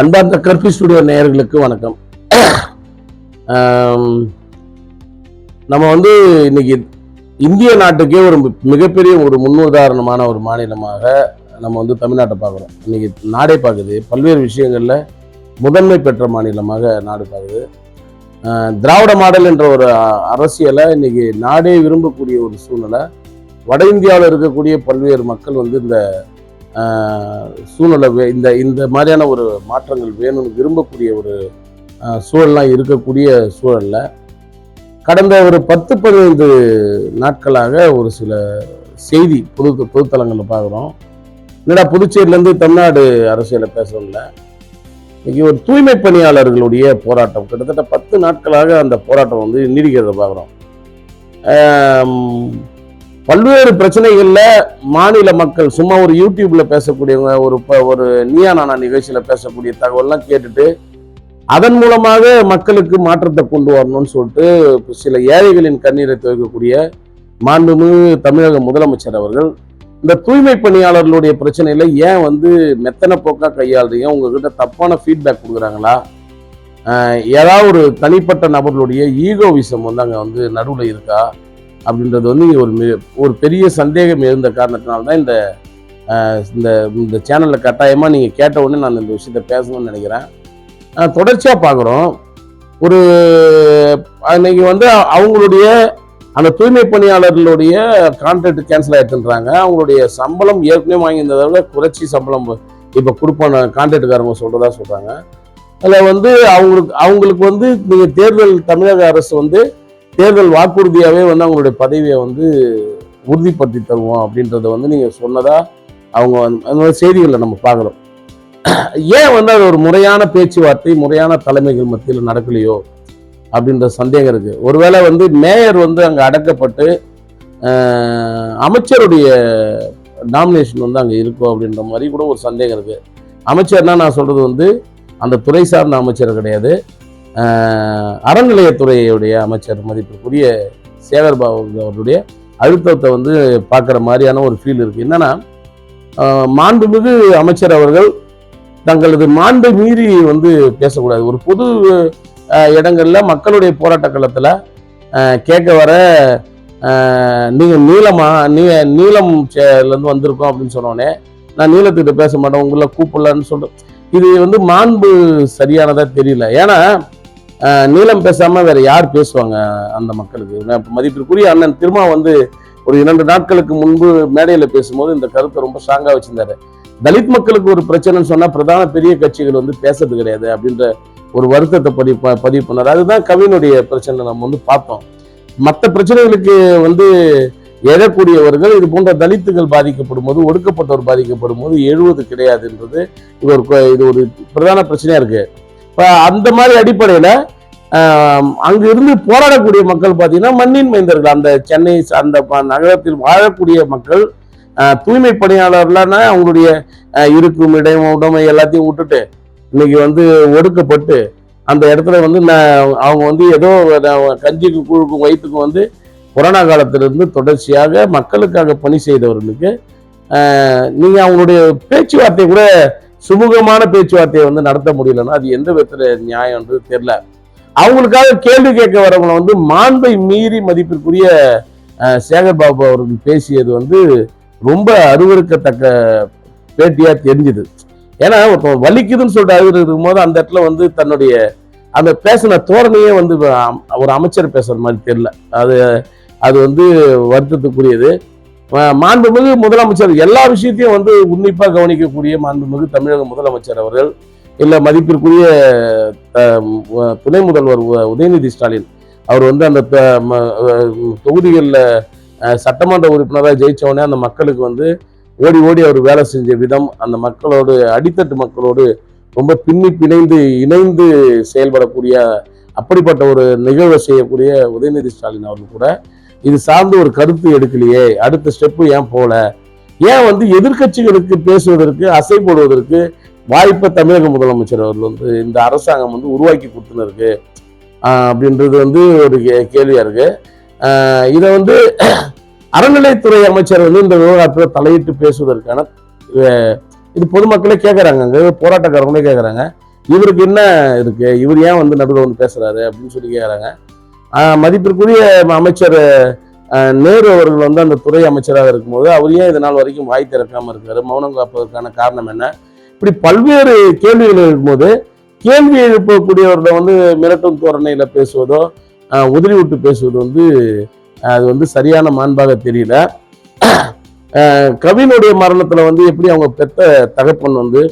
அன்பார்ந்த கற்பி ஸ்டுடியோ நேயர்களுக்கு வணக்கம். நம்ம வந்து இன்னைக்கு இந்திய நாட்டுக்கே ஒரு மிகப்பெரிய ஒரு முன்னுதாரணமான ஒரு மாநிலமாக நம்ம வந்து தமிழ்நாட்டை பார்க்குறோம். இன்னைக்கு நாடே பார்க்குது. பல்வேறு விஷயங்களில் முதன்மை பெற்ற மாநிலமாக நாடு பார்க்குது. திராவிட மாடல் என்ற ஒரு அரசியலை இன்னைக்கு நாடே விரும்பக்கூடிய ஒரு சூழ்நிலை. வட இந்தியாவில் இருக்கக்கூடிய பல்வேறு மக்கள் வந்து இந்த சூழ்நிலை வே- இந்த இந்த மாதிரியான ஒரு மாற்றங்கள் வேணும்னு விரும்பக்கூடிய ஒரு சூழல்லாம் இருக்கக்கூடிய சூழலில் கடந்த ஒரு பத்து பதினைந்து நாட்களாக ஒரு சில செய்தி பொது பொதுத்தலங்களில் பார்க்குறோம். என்னடா புதுச்சேரியிலேருந்து தமிழ்நாடு அரசியலை பேசணும்ல இன்னைக்கு ஒரு தூய்மை பணியாளர்களுடைய போராட்டம் கிட்டத்தட்ட பத்து நாட்களாக அந்த போராட்டம் வந்து நீடிக்கிறத பார்க்குறோம். பல்வேறு பிரச்சனைகள்ல மாநில மக்கள் சும்மா ஒரு யூடியூப்ல பேசக்கூடியவங்க ஒரு ஒரு நீயா நானா நிகழ்ச்சியில பேசக்கூடிய தகவல்லாம் கேட்டுட்டு அதன் மூலமாக மக்களுக்கு மாற்றத்தை கொண்டு வரணும்னு சொல்லிட்டு சில ஏழைகளின் கண்ணீரை துவைக்கக்கூடிய மாண்புமிகு தமிழக முதலமைச்சர் அவர்கள் இந்த தூய்மை பணியாளர்களுடைய பிரச்சனையில ஏன் வந்து மெத்தனை போக்கா கையாளுறீங்க? உங்ககிட்ட தப்பான ஃபீட்பேக் கொடுக்குறாங்களா? ஏதாவது ஒரு தனிப்பட்ட நபர்களுடைய ஈகோவிசம் வந்து அங்கே வந்து நடுவில் இருக்கா? அப்படின்றது வந்து ஒரு ஒரு பெரிய சந்தேகம் இருந்த காரணத்தினால தான் இந்த இந்த இந்த சேனலில் கட்டாயமாக நீங்கள் கேட்ட உடனே நான் இந்த விஷயத்த பேசணும்னு நினைக்கிறேன். தொடர்ச்சியாக பார்க்குறோம் ஒரு அன்னைக்கு வந்து அவங்களுடைய அந்த தூய்மை பணியாளர்களுடைய கான்ட்ராக்ட் கேன்சல் ஆகிட்டுன்றாங்க அவங்களுடைய சம்பளம் ஏற்கனவே வாங்கியிருந்ததை விட குறைச்சி சம்பளம் இப்போ கொடுப்பான கான்ட்ராக்டுக்காரங்க சொல்கிறதா சொல்கிறாங்க அதில் வந்து அவங்களுக்கு அவங்களுக்கு வந்து நீங்கள் தேர்தல் தமிழக அரசு வந்து தேர்தல் வாக்குறுதியாகவே வந்து அவங்களுடைய பதவியை வந்து உறுதிப்படுத்தி தருவோம் அப்படின்றத வந்து நீங்கள் சொன்னதா அவங்க அந்த மாதிரி செய்திகளை நம்ம பார்க்குறோம். ஏன் வந்து அது ஒரு முறையான பேச்சுவார்த்தை முறையான தலைமைகள் மத்தியில் நடக்கலையோ அப்படின்ற சந்தேகம் இருக்குது ஒருவேளை வந்து மேயர் வந்து அங்கே அடக்கப்பட்டு அமைச்சருடைய நாமினேஷன் வந்து அங்கே இருக்கும் அப்படின்ற மாதிரி கூட ஒரு சந்தேகம் இருக்குது அமைச்சர்னா நான் சொல்கிறது வந்து அந்த துறை சார்ந்த அமைச்சர் கிடையாது. அறநிலையத்துறையுடைய அமைச்சர் மதிப்பிற்குரிய சேகர் பாபு அவருடைய அழுத்தத்தை வந்து பார்க்குற மாதிரியான ஒரு ஃபீல் இருக்குது என்னென்னா மாண்புமிகு அமைச்சர் அவர்கள் தங்களது மாண்பை மீறி வந்து பேசக்கூடாது. ஒரு பொது இடங்களில் மக்களுடைய போராட்ட காலத்தில் கேட்க வர நீங்கள் நீளமா நீ நீளம் சேலேருந்து வந்திருக்கோம் அப்படின்னு சொன்னோடனே நான் நீளத்துக்கிட்ட பேச மாட்டேன் உங்களை கூப்பிடலன்னு சொல்கிறேன் இது வந்து மாண்பு சரியானதாக தெரியல. ஏன்னா நீளம் பேசாமல் வேற யார் பேசுவாங்க அந்த மக்களுக்கு? மதிப்பிற்குரிய அண்ணன் திருமா வந்து ஒரு இரண்டு நாட்களுக்கு முன்பு மேடையில் பேசும்போது இந்த கருத்தை ரொம்ப ஸ்ட்ராங்காக வச்சிருந்தாரு. தலித் மக்களுக்கு ஒரு பிரச்சனைன்னு சொன்னால் பிரதான பெரிய கட்சிகள் வந்து பேசுறது கிடையாது அப்படின்ற ஒரு வருத்தத்தை பதிவு பதிவு பண்ணார். அதுதான் கவினுடைய பிரச்சனை நம்ம வந்து பார்த்தோம். மற்ற பிரச்சனைகளுக்கு வந்து எழக்கூடியவர்கள் இது போன்ற தலித்துகள் பாதிக்கப்படும் போது ஒடுக்கப்பட்டவர் பாதிக்கப்படும் போது எழுவது கிடையாதுன்றது இது ஒரு இது ஒரு பிரதான பிரச்சனையாக இருக்குது அந்த மாதிரி அடிப்படையில் ஆம், இருந்து போராடக்கூடிய மக்கள் பார்த்தீங்கன்னா மண்ணின் மைந்தர்கள். அந்த சென்னை அந்த நகரத்தில் வாழக்கூடிய மக்கள் தூய்மை பணியாளர்லாம் அவங்களுடைய இருக்கும் இடம் உடமை எல்லாத்தையும் விட்டுட்டு இன்னைக்கு வந்து ஒடுக்கப்பட்டு அந்த இடத்துல வந்து நான் அவங்க வந்து ஏதோ கஞ்சிக்கு குழுக்கும் வயிற்றுக்கும் வந்து கொரோனா காலத்திலிருந்து தொடர்ச்சியாக மக்களுக்காக பணி செய்தவர்களுக்கு நீங்கள் அவங்களுடைய பேச்சுவார்த்தை கூட சுமூகமான பேச்சுவார்த்தையை வந்து நடத்த முடியலன்னா அது எந்த விதத்துல நியாயம்ன்றது தெரியல. அவங்களுக்காக கேள்வி கேட்க வரவங்களை வந்து மாண்பை மீறி மதிப்பிற்குரிய சேகர் பாபு அவர்கள் பேசியது வந்து ரொம்ப அருவறுக்கத்தக்க பேட்டியா தெரிஞ்சுது. ஏன்னா ஒருத்தன் வலிக்குதுன்னு சொல்லிட்டு அழுது இருக்கும்போது அந்த இடத்துல வந்து தன்னுடைய அந்த பேசின தோரணையே வந்து ஒரு அமைச்சர் பேசுற மாதிரி தெரியல. அது அது வந்து வருத்தத்துக்குரியது. மாண்புமிகு முதலமைச்சர். எல்லா விஷயத்தையும் வந்து உன்னிப்பாக கவனிக்கக்கூடிய மாண்புமிகு தமிழக முதலமைச்சர் அவர்கள். இல்லை மதிப்பிற்குரிய துணை முதல்வர் உதயநிதி ஸ்டாலின் அவர் வந்து அந்த தொகுதிகளில் சட்டமன்ற உறுப்பினராக ஜெயித்தவொடனே அந்த மக்களுக்கு வந்து ஓடி ஓடி அவர் வேலை செஞ்ச விதம் அந்த மக்களோடு அடித்தட்டு மக்களோடு ரொம்ப பின்னி பிணைந்து இணைந்து செயல்படக்கூடிய அப்படிப்பட்ட ஒரு நிகழ்வை செய்யக்கூடிய உதயநிதி ஸ்டாலின் அவர்கள் கூட இது சார்ந்து ஒரு கருத்து எடுக்கலையே அடுத்த ஸ்டெப்பு ஏன் போல? ஏன் வந்து எதிர்க்கட்சிகளுக்கு பேசுவதற்கு அசை போடுவதற்கு வாய்ப்பை தமிழக முதலமைச்சர் அவர்கள் வந்து இந்த அரசாங்கம் வந்து உருவாக்கி கொடுத்துன்னு அப்படின்றது வந்து ஒரு கே- கேள்வியா இருக்கு. இதை வந்து அறநிலைத்துறை அமைச்சர் வந்து இந்த விவகாரத்தில் தலையிட்டு பேசுவதற்கான இது பொதுமக்களே கேட்குறாங்க அங்கே போராட்டக்காரங்களே கேட்குறாங்க இவருக்கு என்ன இருக்கு? இவர் ஏன் வந்து நடுவில் வந்து பேசுறாரு அப்படின்னு சொல்லி கேட்குறாங்க மதிப்பிற்குரிய அமைச்சர் நேரு அவர்கள் வந்து அந்த துறை அமைச்சராக இருக்கும்போது அவர் ஏன் இதனால் நாள் வரைக்கும் வாய் திறக்காமல் இருக்காரு? மௌனம் காப்பதற்கான காரணம் என்ன? இப்படி பல்வேறு கேள்விகள் எழுப்பும்போது கேள்வி எழுப்பக்கூடியவர்களை வந்து மிரட்டும் தோரணையில் பேசுவதோ உதிரி விட்டு பேசுவது வந்து அது வந்து சரியான மாண்பாக தெரியல. கவினுடைய மரணத்தில் வந்து எப்படி அவங்க பெத்த தகப்பன் வந்து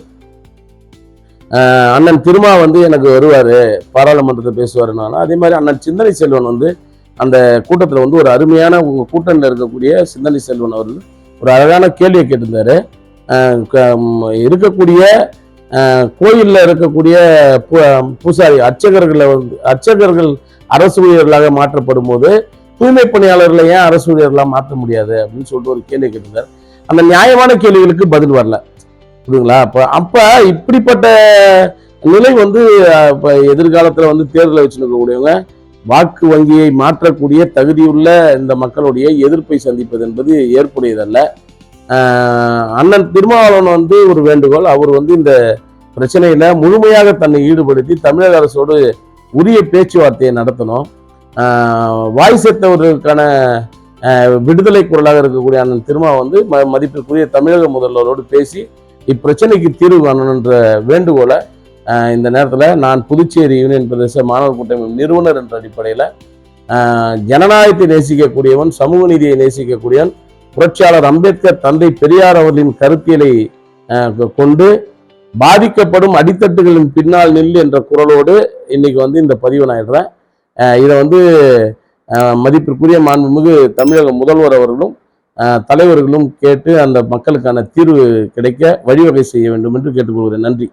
அண்ணன் திருமா வந்து எனக்கு வருவார் பாராளுமன்றத்தை பேசுவாருனாலும் அதே மாதிரி அண்ணன் சிந்தனை செல்வன் வந்து அந்த கூட்டத்தில் வந்து ஒரு அருமையான உங்கள் கூட்டணியில் இருக்கக்கூடிய சிந்தனை செல்வன் அவர்கள் ஒரு அழகான கேள்வியை கேட்டிருந்தார். இருக்கக்கூடிய கோயிலில் இருக்கக்கூடிய பூ- பூசாரி அர்ச்சகர்களை வந்து அர்ச்சகர்கள் அரசு ஊழியர்களாக மாற்றப்படும் போது தூய்மை பணியாளர்களை ஏன் அரசு ஊழியர்களாக மாற்ற முடியாது? அப்படின்னு சொல்லிட்டு ஒரு கேள்வி கேட்டிருந்தார். அந்த நியாயமான கேள்விகளுக்கு பதில் வரல. புரியுதுங்களா? அப்போ அப்போ இப்படிப்பட்ட நிலை வந்து இப்போ எதிர்காலத்தில் வந்து தேர்தலை வச்சுருக்கக்கூடியவங்க வாக்கு வங்கியை மாற்றக்கூடிய தகுதியுள்ள இந்த மக்களுடைய எதிர்ப்பை சந்திப்பது என்பது ஏற்புடையதல்ல. அண்ணன் திருமாவளவன் வந்து ஒரு வேண்டுகோள். அவர் வந்து இந்த பிரச்சனையில் முழுமையாக தன்னை ஈடுபடுத்தி தமிழக அரசோடு உரிய பேச்சுவார்த்தையை நடத்தணும். வாய் செத்தவர்களுக்கான விடுதலை குரலாக இருக்கக்கூடிய அண்ணன் திருமா வந்து ம- மதிப்பிற்குரிய தமிழக முதல்வரோடு பேசி இப்பிரச்சனைக்கு தீர்வு காணணுன்ற வேண்டுகோளை இந்த நேரத்தில் நான் புதுச்சேரி யூனியன் பிரதேச மாணவர் கூட்டமைப்பு நிறுவனர் என்ற அடிப்படையில் ஜனநாயகத்தை நேசிக்கக்கூடியவன் சமூக நீதியை நேசிக்கக்கூடியவன் புரட்சியாளர் அம்பேத்கர் தந்தை பெரியார் அவர்களின் கருத்தியலை கொண்டு பாதிக்கப்படும் அடித்தட்டுகளின் பின்னால் நில் என்ற குரலோடு இன்னைக்கு வந்து இந்த பதிவை நான் இடுறேன். இதை வந்து மதிப்பிற்குரிய மாண்புமிகு தமிழக முதல்வர் அவர்களும் தலைவர்களும் கேட்டு அந்த மக்களுக்கான தீர்வு கிடைக்க வழிவகை செய்ய வேண்டும் என்று கேட்டுக்கொள்கிறேன். நன்றி.